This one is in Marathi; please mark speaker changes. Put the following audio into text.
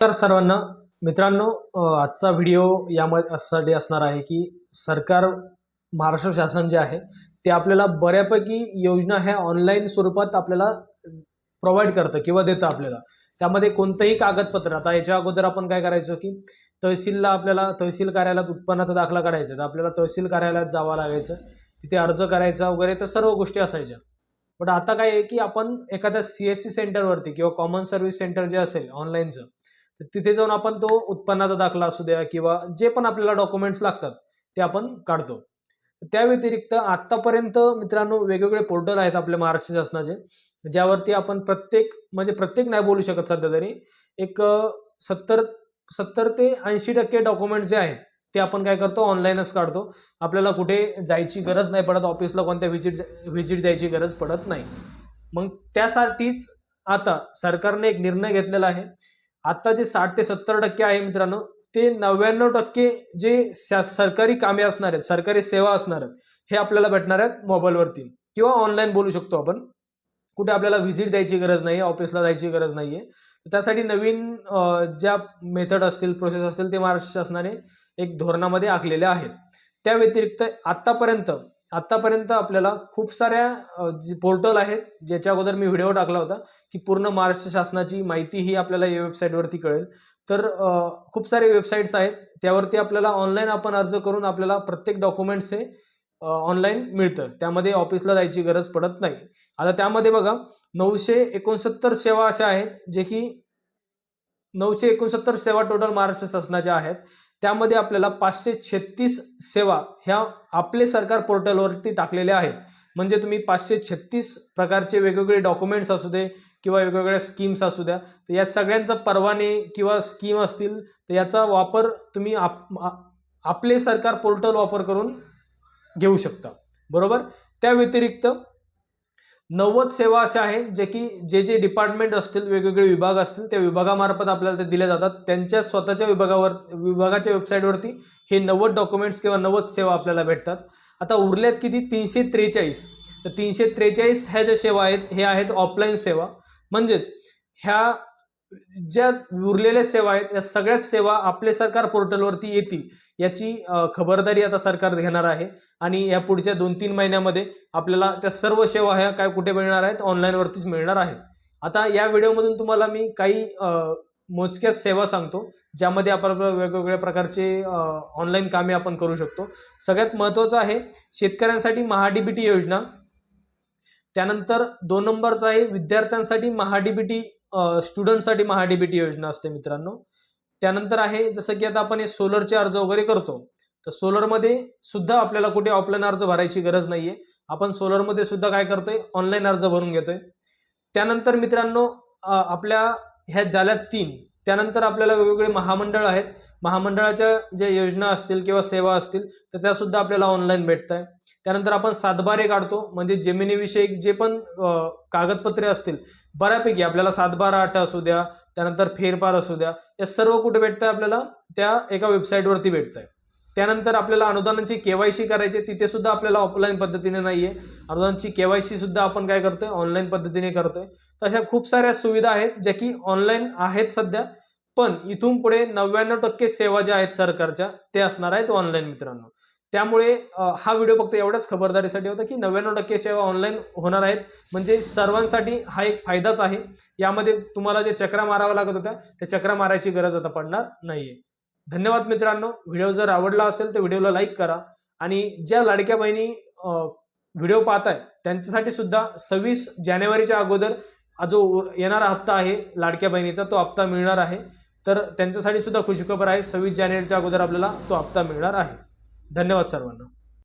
Speaker 1: तर सर्वांना मित्रांनो आजचा व्हिडिओ यासाठी असणार आहे की सरकार महाराष्ट्र शासन जे आहे ते आपल्याला बऱ्यापैकी योजना ह्या ऑनलाईन स्वरूपात आपल्याला प्रोव्हाइड करतं किंवा देतं आपल्याला. त्यामध्ये कोणतंही कागदपत्र आता याच्या अगोदर आपण काय करायचो की तहसीलला आपल्याला तहसील कार्यालयात उत्पन्नाचा दाखला करायचा तर आपल्याला तहसील कार्यालयात जावं लागायचं तिथे अर्ज करायचा वगैरे तर सर्व गोष्टी असायच्या. बट आता काय आहे की आपण एखाद्या सी एस सी सेंटरवरती किंवा कॉमन सर्व्हिस सेंटर जे असेल ऑनलाईनचं तर तिथे जाऊन आपण तो उत्पन्नाचा दाखला असू द्या किंवा जे पण आपल्याला डॉक्युमेंट्स लागतात ते आपण काढतो. त्या व्यतिरिक्त आत्तापर्यंत मित्रांनो वेगवेगळे पोर्टल आहेत आपल्या महाराष्ट्र शासनाचे ज्यावरती आपण प्रत्येक म्हणजे प्रत्येक नाही बोलू शकत सध्या तरी एक सत्तर सत्तर ते ऐंशी टक्के डॉक्युमेंट्स जे आहेत ते आपण काय करतो ऑनलाईनच काढतो. आपल्याला कुठे जायची गरज नाही पडत ऑफिसला कोणत्या व्हिजिट व्हिजिट द्यायची गरज पडत नाही. मग त्यासाठीच आता सरकारने एक निर्णय घेतलेला आहे आता जे साठ ते सत्तर टक्के आहे मित्रांनो ते नव्याण्णव टक्के जे सरकारी कामे असणार आहेत सरकारी सेवा असणार आहेत हे आपल्याला भेटणार आहेत मोबाईलवरती. किंवा ऑनलाईन बोलू शकतो आपण. कुठे आपल्याला व्हिजिट द्यायची गरज नाही ऑफिसला जायची गरज नाही आहे त्यासाठी नवीन ज्या मेथड असतील प्रोसेस असतील ते महाराष्ट्र शासनाने एक धोरणामध्ये आखलेले आहेत. त्या व्यतिरिक्त आत्तापर्यंत आत्तापर्यंत आपल्याला खूप साऱ्या जे पोर्टल आहेत ज्याच्या अगोदर मी व्हिडिओ टाकला होता की पूर्ण महाराष्ट्र शासनाची माहिती ही आपल्याला या वेबसाईटवरती कळेल. तर खूप सारे वेबसाईट्स आहेत त्यावरती आपल्याला ऑनलाईन आपण अर्ज करून आपल्याला प्रत्येक डॉक्युमेंट्स हे ऑनलाईन मिळतं. त्यामध्ये ऑफिसला जायची गरज पडत नाही. आता त्यामध्ये बघा नऊशे एकोणसत्तर सेवा अशा आहेत जे की नऊशे एकोणसत्तर सेवा टोटल महाराष्ट्र शासनाच्या आहेत. त्यामध्ये आपल्याला पाचशे छत्तीस सेवा ह्या आपले सरकार पोर्टलवरती टाकलेल्या आहेत. म्हणजे तुम्ही पाचशे छत्तीस प्रकारचे वेगवेगळे डॉक्युमेंट्स असू दे किंवा वेगवेगळ्या स्कीम्स असू द्या तर या सगळ्यांचा परवाने किंवा स्कीम असतील तर याचा वापर तुम्ही आप आपले सरकार पोर्टल वापर करून घेऊ शकता. बरोबर? त्या व्यतिरिक्त नव्वद सेवा अशा आहेत जे की जे जे डिपार्टमेंट असतील वेगवेगळे विभाग असतील त्या विभागामार्फत आपल्याला ते दिले जातात. त्यांच्या स्वतःच्या विभागावर विभागाच्या वेबसाईटवरती हे नव्वद डॉक्युमेंट्स किंवा नव्वद सेवा आपल्याला भेटतात. आता उरल्यात किती? तीनशे त्रेचाळीस. तर तीनशे त्रेचाळीस ह्या ज्या सेवा आहेत हे आहेत ऑफलाईन सेवा. म्हणजेच ह्या ज्या उरलेल्या सेवा आहेत या सगळ्याच सेवा आपले सरकार पोर्टलवरती येतील याची खबरदारी आता सरकार घेणार आहे. आणि या पुढच्या दोन तीन महिन्यामध्ये आपल्याला त्या सर्व सेवा ह्या काय कुठे मिळणार आहेत ऑनलाईनवरतीच मिळणार आहेत. आता या व्हिडिओमधून तुम्हाला मी काही मोजक्या सेवा सांगतो ज्यामध्ये आपण वेगवेगळ्या प्रकारचे ऑनलाईन कामे आपण करू शकतो. सगळ्यात महत्त्वाचं आहे शेतकऱ्यांसाठी महाडीबीटी योजना. त्यानंतर दोन नंबरचं आहे विद्यार्थ्यांसाठी महाडीबीटी स्टुडंटसाठी महाडीबीटी योजना असते मित्रांनो. त्यानंतर आहे जसं की आता आपण हे सोलरचे अर्ज वगैरे करतो तर सोलरमध्ये सुद्धा आपल्याला कुठे ऑफलाईन अर्ज भरायची गरज नाहीये. आपण सोलरमध्ये सुद्धा काय करतोय ऑनलाईन अर्ज भरून घेतोय. त्यानंतर मित्रांनो आपल्या ह्या झाल्या तीन. त्यानंतर आपल्याला वेगवेगळे महामंडळ आहेत. महामंडळाच्या ज्या योजना असतील किंवा सेवा असतील तर त्यासुद्धा आपल्याला ऑनलाईन भेटत आहे त्यानंतर आपण सातबारे काढतो म्हणजे जमिनीविषयक जे पण कागदपत्रे असतील बऱ्यापैकी आपल्याला सातबारा आठ असू द्या त्यानंतर फेरफार असू द्या या सर्व कुठे भेटतं आपल्याला? त्या एका वेबसाईटवरती भेटत आहे त्यानंतर आपल्याला अनुदानाची केवायसी करायची आहे, तिथे सुद्धा आपल्याला ऑफलाईन पद्धतीने नाही आहे अनुदानाची केवायसी सुद्धा आपण काय करतोय? ऑनलाईन पद्धतीने करतोय. तर अशा खूप साऱ्या सुविधा आहेत ज्या की ऑनलाईन आहेत सध्या. पण इथून पुढे नव्याण्णव टक्के सेवा ज्या आहेत सरकारच्या ते असणार आहेत ऑनलाईन मित्रांनो. त्यामुळे हा व्हिडिओ फक्त एवढ्याच खबरदारीसाठी होता की नव्याण्णव टक्के सेवा ऑनलाईन होणार आहेत. म्हणजे सर्वांसाठी हा एक फायदाच आहे. यामध्ये तुम्हाला जे चक्रा माराव्या लागत होत्या त्या चक्रा मारायची गरज आता पडणार नाहीये. धन्यवाद मित्रांनो. व्हिडिओ जर आवडला असेल तर व्हिडिओला लाईक करा आणि ज्या लाडक्या बहिणी व्हिडिओ पाहताय त्यांच्यासाठी सुद्धा सव्वीस जानेवारीच्या अगोदर जो येणारा हप्ता आहे लाडक्या बहिणीचा तो हप्ता मिळणार आहे. तर त्यांच्यासाठी सुद्धा खुशीखबर आहे. सव्वीस जानेवारीच्या अगोदर आपल्याला तो हप्ता मिळणार आहे. धन्यवाद सर्वांना.